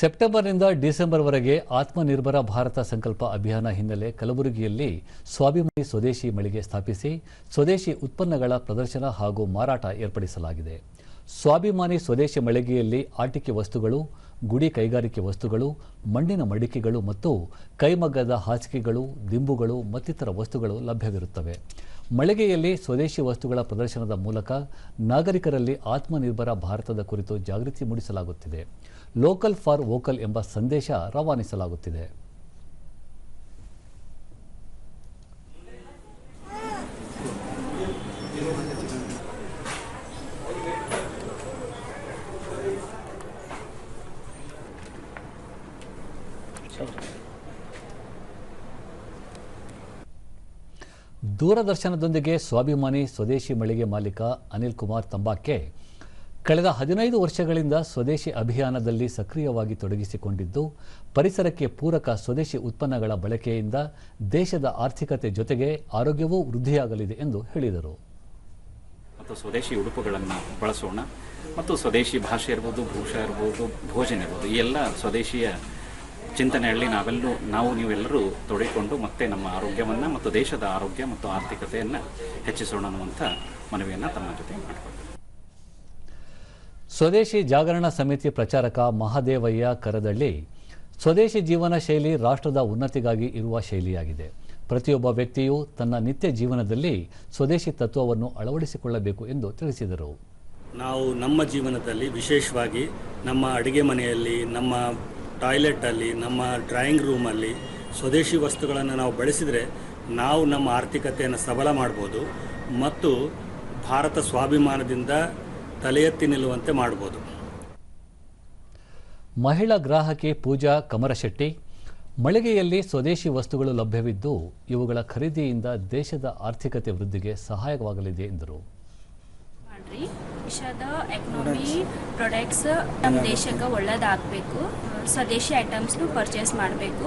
ಸೆಪ್ಟೆಂಬರ್ನಿಂದ ಡಿಸೆಂಬರ್ವರೆಗೆ ಆತ್ಮನಿರ್ಭರ ಭಾರತ ಸಂಕಲ್ಪ ಅಭಿಯಾನ ಹಿನ್ನೆಲೆ ಕಲಬುರಗಿಯಲ್ಲಿ ಸ್ವಾಭಿಮಾನಿ ಸ್ವದೇಶಿ ಮಳಿಗೆ ಸ್ಥಾಪಿಸಿ ಸ್ವದೇಶಿ ಉತ್ಪನ್ನಗಳ ಪ್ರದರ್ಶನ ಹಾಗೂ ಮಾರಾಟ ಏರ್ಪಡಿಸಲಾಗಿದೆ. ಸ್ವಾಭಿಮಾನಿ ಸ್ವದೇಶಿ ಮಳಿಗೆಯಲ್ಲಿ ಆಟಿಕೆ ವಸ್ತುಗಳು, ಗುಡಿ ಕೈಗಾರಿಕೆ ವಸ್ತುಗಳು, ಮಣ್ಣಿನ ಮಡಿಕೆಗಳು ಮತ್ತು ಕೈಮಗ್ಗದ ಹಾಸಿಗೆಗಳು, ದಿಂಬುಗಳು ಮತ್ತಿತರ ವಸ್ತುಗಳು ಲಭ್ಯವಿರುತ್ತವೆ. ಮಳಿಗೆಯಲ್ಲಿ ಸ್ವದೇಶಿ ವಸ್ತುಗಳ ಪ್ರದರ್ಶನದ ಮೂಲಕ ನಾಗರಿಕರಲ್ಲಿ ಆತ್ಮನಿರ್ಭರ ಭಾರತದ ಕುರಿತು ಜಾಗೃತಿ ಮೂಡಿಸಲಾಗುತ್ತಿದೆ. ಲೋಕಲ್ ಫಾರ್ ವೋಕಲ್ ಎಂಬ ಸಂದೇಶ ರವಾನಿಸಲಾಗುತ್ತಿದೆ. ದೂರದರ್ಶನದೊಂದಿಗೆ ಸ್ವಾಭಿಮಾನಿ ಸ್ವದೇಶಿ ಮಳಿಗೆ ಮಾಲೀಕ ಅನಿಲ್ ಕುಮಾರ್ ತಂಬಾಕೆ ಕಳೆದ ಹದಿನೈದು ವರ್ಷಗಳಿಂದ ಸ್ವದೇಶಿ ಅಭಿಯಾನದಲ್ಲಿ ಸಕ್ರಿಯವಾಗಿ ತೊಡಗಿಸಿಕೊಂಡಿದ್ದು, ಪರಿಸರಕ್ಕೆ ಪೂರಕ ಸ್ವದೇಶಿ ಉತ್ಪನ್ನಗಳ ಬಳಕೆಯಿಂದ ದೇಶದ ಆರ್ಥಿಕತೆ ಜೊತೆಗೆ ಆರೋಗ್ಯವೂ ವೃದ್ಧಿಯಾಗಲಿದೆ ಎಂದು ಹೇಳಿದರು. ಮತ್ತು ಸ್ವದೇಶಿ ಉಡುಪುಗಳನ್ನು ಬಳಸೋಣ, ಮತ್ತು ಸ್ವದೇಶಿ ಭಾಷೆ ಇರ್ಬೋದು, ಭೂಷ ಇರ್ಬೋದು, ಭೋಜನ ಇರ್ಬೋದು, ಈ ಎಲ್ಲ ಸ್ವದೇಶಿಯ ಚಿಂತನೆಯಲ್ಲಿ ನಾವೆಲ್ಲರೂ ನಾವು ನೀವೆಲ್ಲರೂ ತೊಡಿಕೊಂಡು ಮತ್ತೆ ನಮ್ಮ ಆರೋಗ್ಯವನ್ನು ಮತ್ತು ದೇಶದ ಆರೋಗ್ಯ ಮತ್ತು ಆರ್ಥಿಕತೆಯನ್ನು ಹೆಚ್ಚಿಸೋಣ ಅನ್ನುವಂಥ ಮನವಿಯನ್ನು ತಮ್ಮ ಜೊತೆ ಮಾಡಿಕೊಳ್ತೀವಿ ಸ್ವದೇಶಿ ಜಾಗರಣ ಸಮಿತಿ ಪ್ರಚಾರಕ ಮಹಾದೇವಯ್ಯ ಕರದಳ್ಳಿ ಸ್ವದೇಶಿ ಜೀವನ ಶೈಲಿ ರಾಷ್ಟ್ರದ ಉನ್ನತಿಗಾಗಿ ಇರುವ ಶೈಲಿಯಾಗಿದೆ. ಪ್ರತಿಯೊಬ್ಬ ವ್ಯಕ್ತಿಯು ತನ್ನ ನಿತ್ಯ ಜೀವನದಲ್ಲಿ ಸ್ವದೇಶಿ ತತ್ವವನ್ನು ಅಳವಡಿಸಿಕೊಳ್ಳಬೇಕು ಎಂದು ತಿಳಿಸಿದರು. ನಾವು ನಮ್ಮ ಜೀವನದಲ್ಲಿ ವಿಶೇಷವಾಗಿ ನಮ್ಮ ಅಡುಗೆ ಮನೆಯಲ್ಲಿ ನಮ್ಮ ಟಾಯ್ಲೆಟಲ್ಲಿ ನಮ್ಮ ಡ್ರಾಯಿಂಗ್ ರೂಮಲ್ಲಿ ಸ್ವದೇಶಿ ವಸ್ತುಗಳನ್ನು ನಾವು ಬಳಸಿದರೆ ನಾವು ನಮ್ಮ ಆರ್ಥಿಕತೆಯನ್ನು ಸಬಲ ಮಾಡ್ಬೋದು ಮತ್ತು ಭಾರತ ಸ್ವಾಭಿಮಾನದಿಂದ ತಲೆ ಎತ್ತಿ ನಿಲ್ಲುವಂತೆ ಮಾಡ್ಬೋದು. ಮಹಿಳಾ ಗ್ರಾಹಕಿ ಪೂಜಾ ಕಮರಶೆಟ್ಟಿ, ಮಳಿಗೆಯಲ್ಲಿ ಸ್ವದೇಶಿ ವಸ್ತುಗಳು ಲಭ್ಯವಿದ್ದು ಇವುಗಳ ಖರೀದಿಯಿಂದ ದೇಶದ ಆರ್ಥಿಕತೆ ವೃದ್ಧಿಗೆ ಸಹಾಯವಾಗಲಿದೆ ಎಂದರು. ದೇಶದ ಎಕನಾಮಿ ಪ್ರಾಡಕ್ಟ್ಸ್ ನಮ್ಮ ದೇಶಕ್ಕೆ ಒಳ್ಳೇದಾಗಬೇಕು. ಸ್ವದೇಶಿ ಐಟಮ್ಸ್ನು ಪರ್ಚೇಸ್ ಮಾಡಬೇಕು.